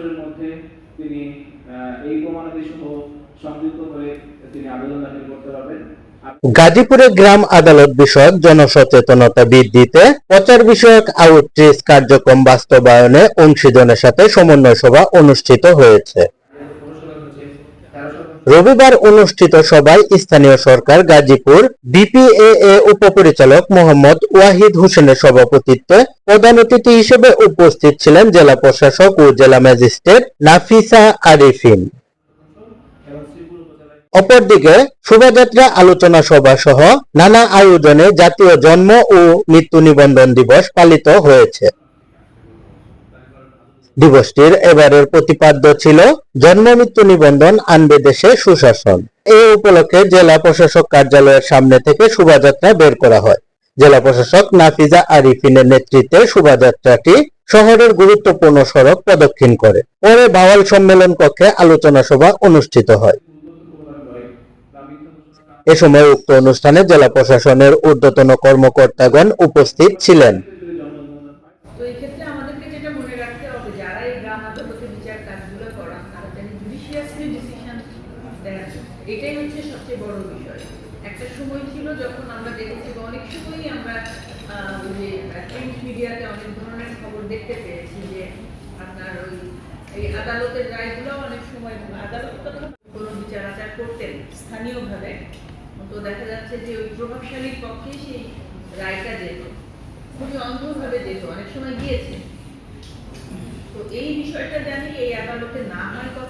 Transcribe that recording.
বছরের মধ্যে তিনি এই প্রমাণাদি সহ সংযুক্ত করে তিনি আবেদন দাখিল করতে পারবেন। গাজীপুরে গ্রাম আদালত বিষয়ক জনসচেতনতা বৃদ্ধিতে প্রচার বিষয়ক আউটরিচ কার্যক্রম বাস্তবায়নে অংশীজনের সাথে সমন্বয় সভা অনুষ্ঠিত হয়েছে। রবিবার অনুষ্ঠিত সভায় স্থানীয় সরকার গাজীপুর বিপিএ উপপরিচালক মোহাম্মদ ওয়াহিদ হোসেনের সভাপতিত্বে প্রধান অতিথি হিসেবে উপস্থিত ছিলেন জেলা প্রশাসক ও জেলা ম্যাজিস্ট্রেট নাফিসা আরিফিন। অপরদিকে শোভাযাত্রা আলোচনা সভা সহ নানা আয়োজনে জাতীয় জন্ম ও মৃত্যু নিবন্ধন দিবস পালিত হয়েছে। দিবসটির এবারের প্রতিপাদ্য ছিল জন্ম, মৃত্যু, নিবন্ধন, আনবে দেশে সুশাসন। এই উপলক্ষে জেলা প্রশাসক কার্যালয়ের সামনে থেকে শোভাযাত্রা বের করা হয়। জেলা প্রশাসক নাফিজা আরিফিনের নেতৃত্বে শোভাযাত্রাটি শহরের গুরুত্বপূর্ণ সড়ক প্রদক্ষিণ করে। পরে বাওয়াল সম্মেলন কক্ষে আলোচনা সভা অনুষ্ঠিত হয়। এ সময় উক্ত অনুষ্ঠানে জেলা প্রশাসনের ঊর্ধ্বতন কর্মকর্তাগণ উপস্থিত ছিলেন। আদালতে বিচার কাজগুলো করান তারা জুডিশিয়াসলি ডিসিশন এটাই হচ্ছে সবচেয়ে বড় বিষয়। একটা সময় ছিল যখন আমরা দেখেছি বা অনেক সময়ই আমরা যে প্রিন্ট মিডিয়াতে অনেক ধরনের খবর দেখতে পেয়েছি যে আপনার ওই, এই আদালতের রায়গুলো অনেক সময় আদালত কোনো বিচার আচার করতেন স্থানীয়ভাবে। তো দেখা যাচ্ছে যে ওই প্রভাবশালীর পক্ষে সেই রায়টা যেত। খুবই অন্ধভাবে যেত। অনেক সময় গিয়েছে। এই বিষয়টা জানি এই আদালতে না হয় কখনো।